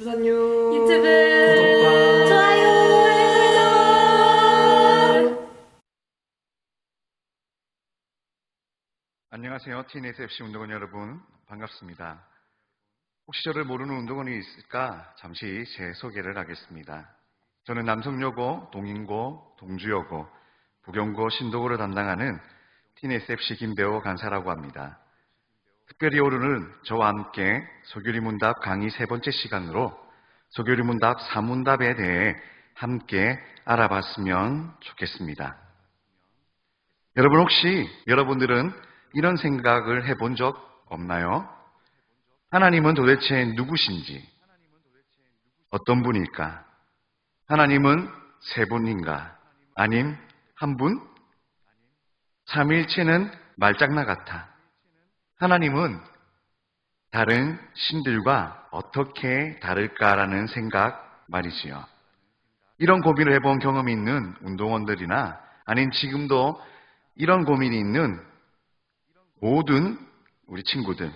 부산유 유튜브 구독과 좋아요. 안녕하세요. TNS FC 운동원 여러분. 반갑습니다. 혹시 저를 모르는 운동원이 있을까? 잠시 제 소개를 하겠습니다. 저는 남성여고, 동인고, 동주여고, 부경고, 신도고를 담당하는 TNS FC 김대호 간사라고 합니다. 특별히 오늘은 저와 함께 소교리 문답 강의 세 번째 시간으로 소교리 문답 3문답에 대해 함께 알아봤으면 좋겠습니다. 여러분 혹시 여러분들은 이런 생각을 해본 적 없나요? 하나님은 도대체 누구신지, 어떤 분일까? 하나님은 세 분인가? 아님 한 분? 삼일체는 말장난 같아. 하나님은 다른 신들과 어떻게 다를까라는 생각 말이지요. 이런 고민을 해본 경험이 있는 운동원들이나 아닌 지금도 이런 고민이 있는 모든 우리 친구들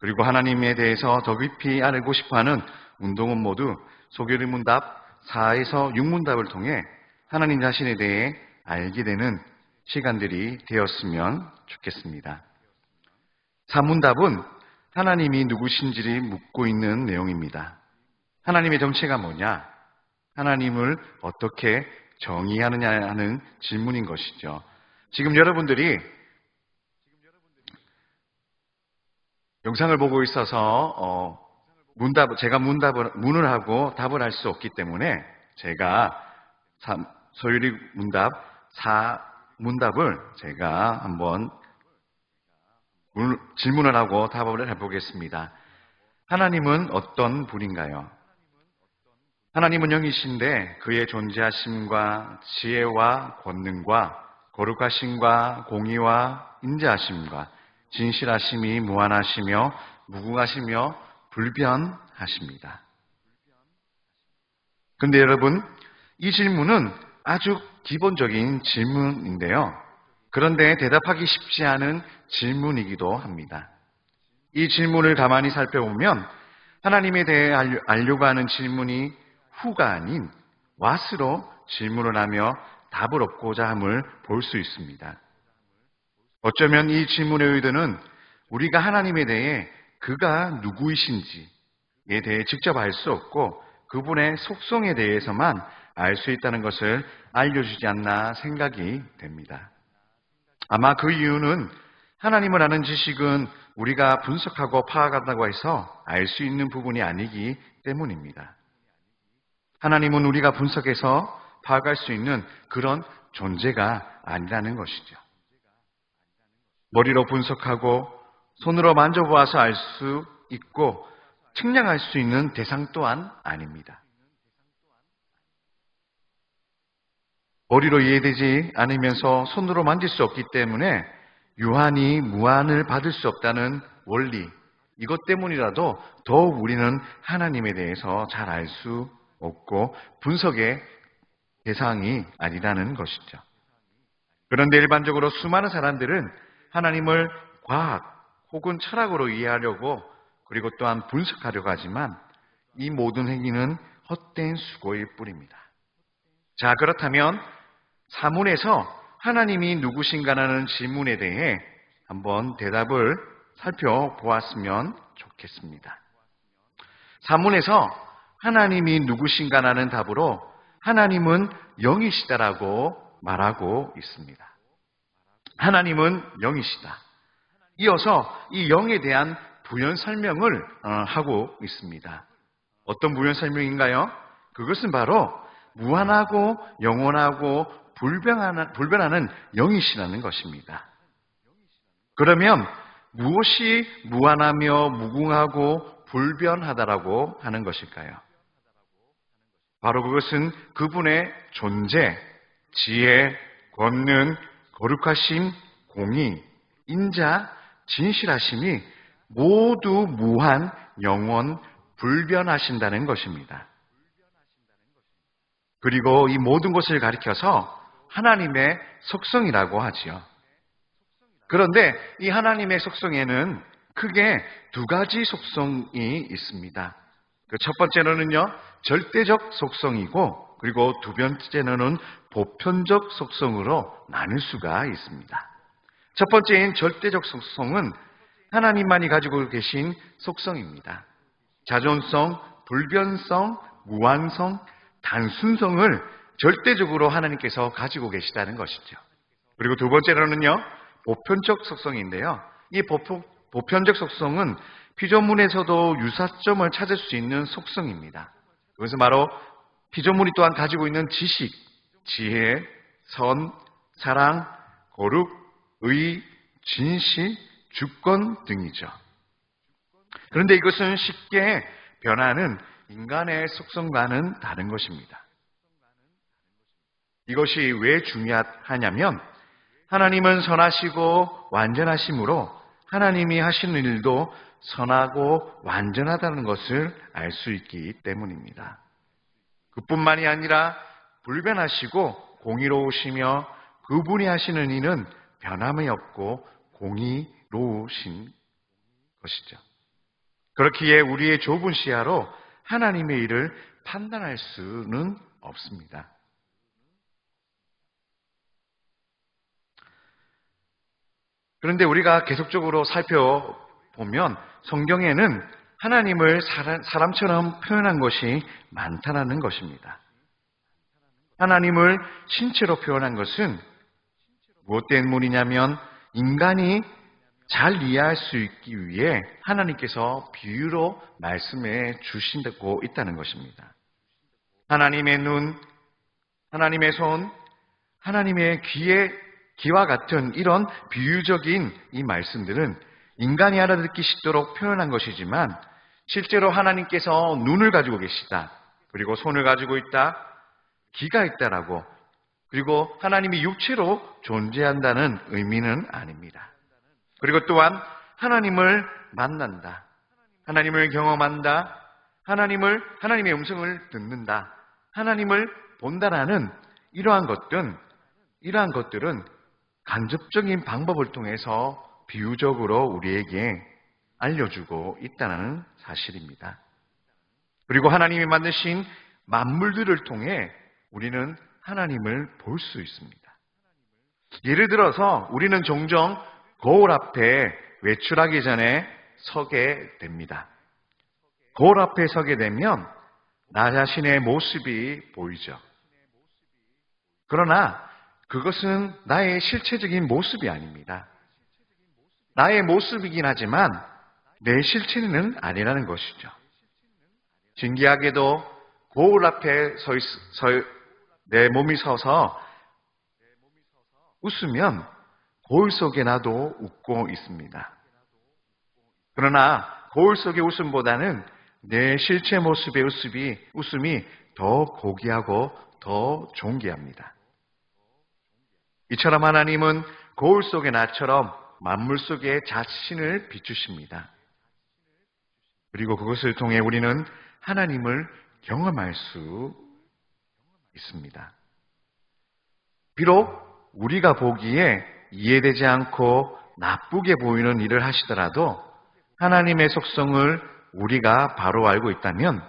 그리고 하나님에 대해서 더 깊이 알고 싶어하는 운동원 모두 소교리 문답 4에서 6문답을 통해 하나님 자신에 대해 알게 되는 시간들이 되었으면 좋겠습니다. 3문답은 하나님이 누구신지를 묻고 있는 내용입니다. 하나님의 정체가 뭐냐? 하나님을 어떻게 정의하느냐 하는 질문인 것이죠. 지금 여러분들이 영상을 보고 있어서 어, 문답 제가 문답을 문을 하고 답을 할 수 없기 때문에 제가 삼- 소유리 문답 4 문답을 제가 한번 문- 질문을 하고 답을 해보겠습니다. 하나님은 어떤 분인가요? 하나님은 영이신데 그의 존재하심과 지혜와 권능과 거룩하심과 공의와 인자하심과 진실하심이 무한하시며 무궁하시며 불변하십니다. 근데 여러분, 이 질문은 아주 기본적인 질문인데요. 그런데 대답하기 쉽지 않은 질문이기도 합니다. 이 질문을 가만히 살펴보면 하나님에 대해 알려- 알려고 하는 질문이 후가 아닌 what으로 질문을 하며 답을 얻고자 함을 볼 수 있습니다. 어쩌면 이 질문의 의도는 우리가 하나님에 대해 그가 누구이신지에 대해 직접 알 수 없고 그분의 속성에 대해서만 알 수 있다는 것을 알려주지 않나 생각이 됩니다. 아마 그 이유는 하나님을 아는 지식은 우리가 분석하고 파악한다고 해서 알 수 있는 부분이 아니기 때문입니다. 하나님은 우리가 분석해서 파악할 수 있는 그런 존재가 아니라는 것이죠. 머리로 분석하고 손으로 만져보아서 알 수 있고 측량할 수 있는 대상 또한 아닙니다. 머리로 이해되지 않으면서 손으로 만질 수 없기 때문에 유한이 무한을 받을 수 없다는 원리, 이것 때문이라도 더욱 우리는 하나님에 대해서 잘 알 수 없고 분석의 대상이 아니라는 것이죠. 그런데 일반적으로 수많은 사람들은 하나님을 과학 혹은 철학으로 이해하려고 그리고 또한 분석하려고 하지만 이 모든 행위는 헛된 수고일 뿐입니다. 자, 그렇다면 사문에서 하나님이 누구신가라는 질문에 대해 한번 대답을 살펴보았으면 좋겠습니다. 사문에서 하나님이 누구신가라는 답으로 하나님은 영이시다라고 말하고 있습니다. 하나님은 영이시다. 이어서 이 영에 대한 부연 설명을 어, 하고 있습니다. 어떤 부연 설명인가요? 그것은 바로 무한하고 영원하고 불변하는, 불변하는 영이시라는 것입니다. 그러면 무엇이 무한하며 무궁하고 불변하다라고 하는 것일까요? 바로 그것은 그분의 존재, 지혜, 권능, 거룩하심, 공의, 인자, 진실하심이 모두 무한, 영원, 불변하신다는 것입니다. 그리고 이 모든 것을 가리켜서 하나님의 속성이라고 하지요. 그런데 이 하나님의 속성에는 크게 두 가지 속성이 있습니다. 그 첫 번째로는요, 절대적 속성이고, 그리고 두 번째로는 보편적 속성으로 나눌 수가 있습니다. 첫 번째인 절대적 속성은 하나님만이 가지고 계신 속성입니다. 자존성, 불변성, 무한성, 단순성을 절대적으로 하나님께서 가지고 계시다는 것이죠. 그리고 두 번째로는요, 보편적 속성인데요. 이 보편, 보편적 속성은 피조물에서도 유사점을 찾을 수 있는 속성입니다. 그것은 바로 피조물이 또한 가지고 있는 지식, 지혜, 선, 사랑, 거룩, 의, 진실, 주권 등이죠. 그런데 이것은 쉽게 변하는 인간의 속성과는 다른 것입니다. 이것이 왜 중요하냐면 하나님은 선하시고 완전하심으로 하나님이 하시는 일도 선하고 완전하다는 것을 알 수 있기 때문입니다. 그뿐만이 아니라 불변하시고 공의로우시며 그분이 하시는 일은 변함이 없고 공의로우신 것이죠. 그렇기에 우리의 좁은 시야로 하나님의 일을 판단할 수는 없습니다. 그런데 우리가 계속적으로 살펴보면 성경에는 하나님을 사람처럼 표현한 것이 많다는 것입니다. 하나님을 신체로 표현한 것은 무엇 때문이냐면 인간이 잘 이해할 수 있기 위해 하나님께서 비유로 말씀해 주신다고 있다는 것입니다. 하나님의 눈, 하나님의 손, 하나님의 귀에 귀와 같은 이런 비유적인 이 말씀들은 인간이 알아듣기 쉽도록 표현한 것이지만 실제로 하나님께서 눈을 가지고 계시다. 그리고 손을 가지고 있다. 귀가 있다라고. 그리고 하나님이 육체로 존재한다는 의미는 아닙니다. 그리고 또한 하나님을 만난다. 하나님을 경험한다. 하나님을, 하나님의 음성을 듣는다. 하나님을 본다라는 이러한 것들은, 이러한 것들은 간접적인 방법을 통해서 비유적으로 우리에게 알려주고 있다는 사실입니다. 그리고 하나님이 만드신 만물들을 통해 우리는 하나님을 볼 수 있습니다. 예를 들어서 우리는 종종 거울 앞에 외출하기 전에 서게 됩니다. 거울 앞에 서게 되면 나 자신의 모습이 보이죠. 그러나 그것은 나의 실체적인 모습이 아닙니다. 나의 모습이긴 하지만 내 실체는 아니라는 것이죠. 신기하게도 거울 앞에 서, 있, 서, 내 몸이 서서 웃으면 거울 속에 나도 웃고 있습니다. 그러나 거울 속의 웃음보다는 내 실체 모습의 웃음이, 웃음이 더 고귀하고 더 존귀합니다. 이처럼 하나님은 거울 속의 나처럼 만물 속에 자신을 비추십니다. 그리고 그것을 통해 우리는 하나님을 경험할 수 있습니다. 비록 우리가 보기에 이해되지 않고 나쁘게 보이는 일을 하시더라도 하나님의 속성을 우리가 바로 알고 있다면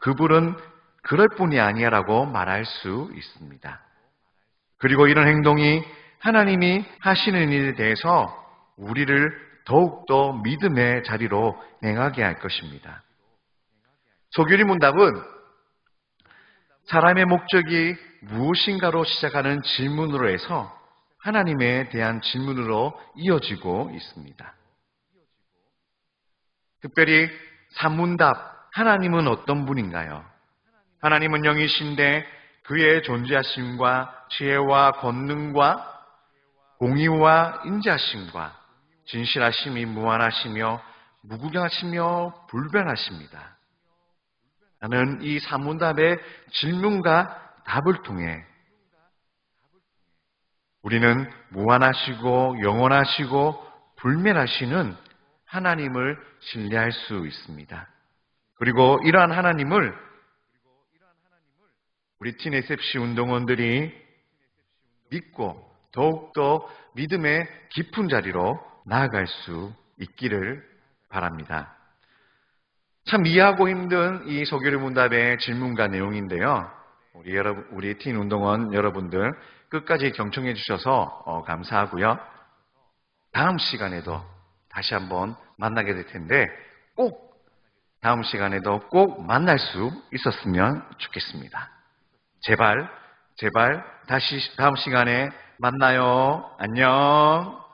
그분은 그럴 뿐이 아니야라고 말할 수 있습니다. 그리고 이런 행동이 하나님이 하시는 일에 대해서 우리를 더욱더 믿음의 자리로 행하게 할 것입니다. 소규리 문답은 사람의 목적이 무엇인가로 시작하는 질문으로 해서 하나님에 대한 질문으로 이어지고 있습니다. 특별히 산문답, 하나님은 어떤 분인가요? 하나님은 영이신데 그의 존재하심과 지혜와 권능과 공의와 인자심과 진실하심이 무한하시며 무구경하시며 불변하십니다. 나는 이 사문답의 질문과 답을 통해 우리는 무한하시고 영원하시고 불멸하시는 하나님을 신뢰할 수 있습니다. 그리고 이러한 하나님을 우리 티네셉시 운동원들이 믿고 더욱더 믿음의 깊은 자리로 나아갈 수 있기를 바랍니다. 참 이해하고 힘든 이 소규리 문답의 질문과 내용인데요. 우리 여러분, 우리 틴 운동원 여러분들 끝까지 경청해 주셔서 어, 감사하고요. 다음 시간에도 다시 한번 만나게 될 텐데 꼭 다음 시간에도 꼭 만날 수 있었으면 좋겠습니다. 제발, 제발 다시 다음 시간에 만나요. 안녕.